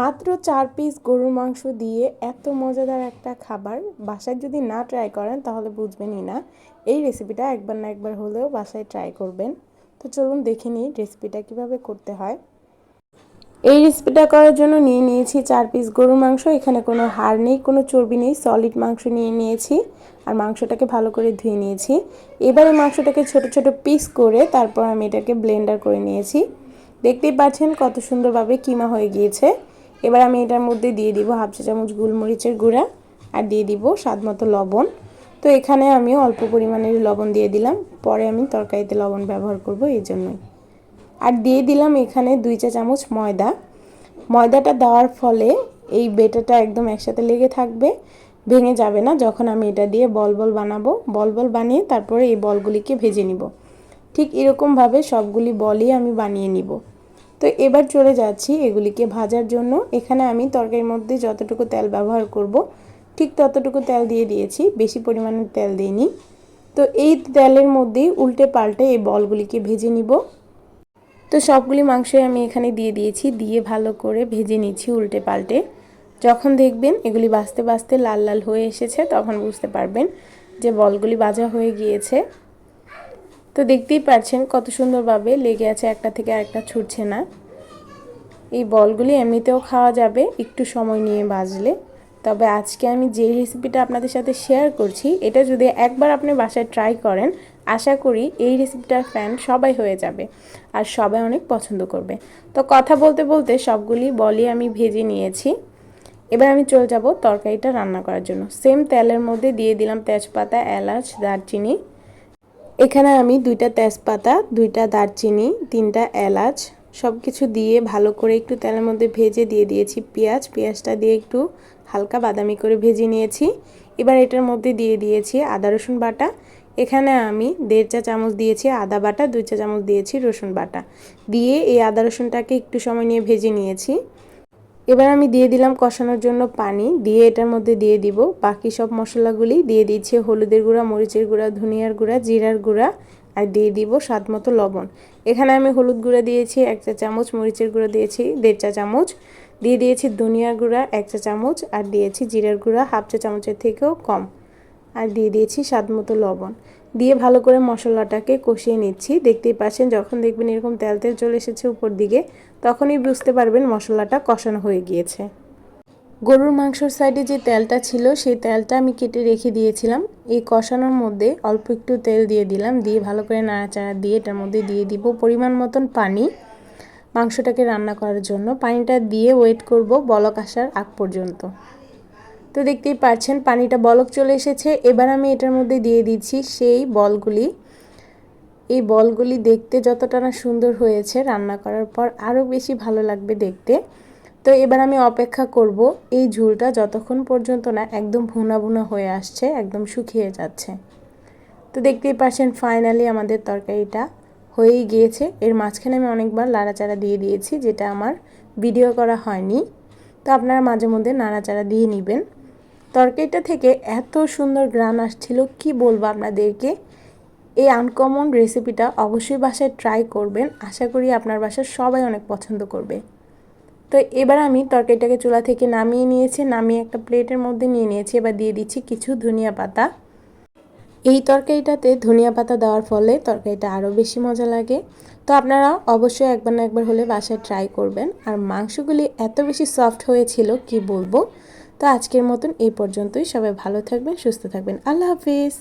মাত্র চার পিস গরুর মাংস দিয়ে এত মজাদার একটা খাবার বাসায় যদি না ট্রাই করেন, তাহলে বুঝবেনই না। এই রেসিপিটা একবার না একবার হলেও বাসায় ট্রাই করবেন। তো চলুন দেখে নিই রেসিপিটা কীভাবে করতে হয়। এই রেসিপিটা করার জন্য নিয়ে নিয়েছি চার পিস গরুর মাংস। এখানে কোনো হাড় নেই, কোনো চর্বি নেই সলিড মাংস নিয়ে নিয়েছি। আর মাংসটাকে ভালো করে ধুয়ে নিয়েছি। এবারে মাংসটাকে ছোট ছোট পিস করে তারপর আমি এটাকে ব্লেন্ডার করে নিয়েছি। দেখতেই পাচ্ছেন কত সুন্দরভাবে কিমা হয়ে গিয়েছে। এবার আমি এটার মধ্যে দিয়ে দিব হাফ চা চামচ গোলমরিচের গুঁড়া আর দিয়ে দিব স্বাদ মতো লবণ। তো এখানে আমি অল্প পরিমাণের লবণ দিয়ে দিলাম। পরে আমি তরকারিতে লবণ ব্যবহার করব এই জন্যই। আর দিয়ে দিলাম এখানে দুই চা চামচ ময়দা। ময়দাটা দেওয়ার ফলে এই বেটাটা একদম একসাথে লেগে থাকবে, ভেঙে যাবে না। যখন আমি এটা দিয়ে বল বল বানাবো, বল বল বানিয়ে তারপরে এই বলগুলিকে ভেজে নিব। ঠিক এরকমভাবে সবগুলি বলই আমি বানিয়ে নিব। তো এবার চলে যাচ্ছি এগুলিকে ভাজার জন্য। এখানে আমি তরকারির মধ্যে যতটুকু তেল ব্যবহার করব, ঠিক ততটুকু তেল দিয়ে দিয়েছি, বেশি পরিমাণের তেল দিইনি। তো এই তেলের মধ্যেই উল্টে পাল্টে এই বলগুলিকে ভেজে নিব। তো সবগুলি মাংসই আমি এখানে দিয়ে দিয়েছি, দিয়ে ভালো করে ভেজে নিচ্ছি উল্টে পাল্টে। যখন দেখবেন এগুলি বাঁচতে বাঁচতে লাল লাল হয়ে এসেছে, তখন বুঝতে পারবেন যে বলগুলি বাজা হয়ে গিয়েছে। তো দেখতেই পাচ্ছেন কত সুন্দরভাবে লেগে আছে একটা থেকে আরেকটা ছুটছে না। এই বলগুলি এমনিতেও খাওয়া যাবে, একটু সময় নিয়ে বাজলে। তবে আজকে আমি যে রেসিপিটা আপনাদের সাথে শেয়ার করছি, এটা যদি একবার আপনি বাসায় ট্রাই করেন, আশা করি এই রেসিপিটার ফ্যান সবাই হয়ে যাবে আর সবাই অনেক পছন্দ করবে। তো কথা বলতে বলতে সবগুলি বলি আমি ভেজে নিয়েছি। এবার আমি চলে যাব তরকারিটা রান্না করার জন্য। সেম তেলের মধ্যে দিয়ে দিলাম তেজপাতা, এলাচ, দারচিনি। এখানে আমি দুইটা তেজপাতা, দুইটা দারচিনি, তিনটা এলাচ সব কিছু দিয়ে ভালো করে একটু তেলের মধ্যে ভেজে দিয়ে দিয়েছি পেঁয়াজ। পেঁয়াজটা দিয়ে একটু হালকা বাদামি করে ভেজে নিয়েছি। এবার এটার মধ্যে দিয়ে দিয়েছি আদা, রসুন বাটা। এখানে আমি দেড় চা চামচ দিয়েছি আদা বাটা, দুই চা চামচ দিয়েছি রসুন বাটা। দিয়ে এই আদা, রসুনটাকে একটু সময় নিয়ে ভেজে নিয়েছি। এবার আমি দিয়ে দিলাম কষানোর জন্য পানি, দিয়ে এটার মধ্যে দিয়ে দিব বাকি সব মশলাগুলি। দিয়ে দিচ্ছে হলুদের গুঁড়া, মরিচের গুঁড়া, ধনিয়ার গুঁড়া, জিরার গুঁড়া আর দিয়ে দিব স্বাদ মতো লবণ। এখানে আমি হলুদ গুঁড়া দিয়েছি এক চা চামচ, মরিচের গুঁড়া দিয়েছি দেড় চা চামচ। দিয়ে দিয়েছি ধনিয়ার গুঁড়া এক চা চামচ আর দিয়েছি জিরার গুঁড়া হাফ চা চামচের থেকেও কম। আর দিয়ে দিয়েছি স্বাদ মতো লবণ। দিয়ে ভালো করে মশলাটাকে কষিয়ে নিচ্ছি। দেখতেই পাচ্ছেন, যখন দেখবেন এরকম তেল তেল চলে এসেছে উপর দিকে, তখনই বুঝতে পারবেন মশলাটা কষানো হয়ে গিয়েছে। গরুর মাংসর সাইডে যে তেলটা ছিল, সেই তেলটা আমি কেটে রেখে দিয়েছিলাম। এই কষানোর মধ্যে অল্প একটু তেল দিয়ে দিলাম। দিয়ে ভালো করে নাড়াচাড়া দিয়ে এটার মধ্যে দিয়ে দিব পরিমাণ মতন পানি। মাংসটাকে রান্না করার জন্য পানিটা দিয়ে ওয়েট করব বলক আসার আগ পর্যন্ত। তো দেখতেই পাচ্ছেন পানিটা বলক চলে এসেছে। এবার আমি এটার মধ্যে দিয়ে দিচ্ছি সেই বলগুলি। এই বলগুলি দেখতে যতটা না সুন্দর হয়েছে রান্না করার পর, আরও বেশি ভালো লাগবে দেখতে। তো এবার আমি অপেক্ষা করব, এই ঝুলটা যতক্ষণ পর্যন্ত না একদম ভুনা ভুনা হয়ে আসছে, একদম শুকিয়ে যাচ্ছে। তো দেখতেই পাচ্ছেন ফাইনালি আমাদের তরকারিটা হয়েই গিয়েছে। এর মাঝখানে আমি অনেকবার লাড়াচাড়া দিয়ে দিয়েছি, যেটা আমার ভিডিও করা হয়নি। তো আপনারা মাঝে মধ্যে নাড়াচাড়া দিয়ে নেবেন। তরকারিটা থেকে এত সুন্দর গ্রান আসছিল, কি বলব আপনাদেরকে? এই আনকমন রেসিপিটা অবশ্যই বাসায় ট্রাই করবেন। আশা করি আপনার বাসার সবাই অনেক পছন্দ করবে। তো এবার আমি তরকারিটাকে চুলা থেকে নামিয়ে নিয়েছি, নামিয়ে একটা প্লেটের মধ্যে নিয়ে নিয়েছি। এবার দিয়ে দিচ্ছি কিছু ধনিয়া পাতা। এই তরকারিটাতে ধনিয়া পাতা দেওয়ার ফলে তরকারিটা আরও বেশি মজা লাগে। তো আপনারা অবশ্যই একবার না একবার হলে বাসায় ট্রাই করবেন। আর মাংসগুলি এত বেশি সফট হয়েছিল, কি বলব? তো আজকের মতন এই পর্যন্তই। সবাই ভালো থাকবেন সুস্থ থাকবেন। আল্লাহ হাফিজ।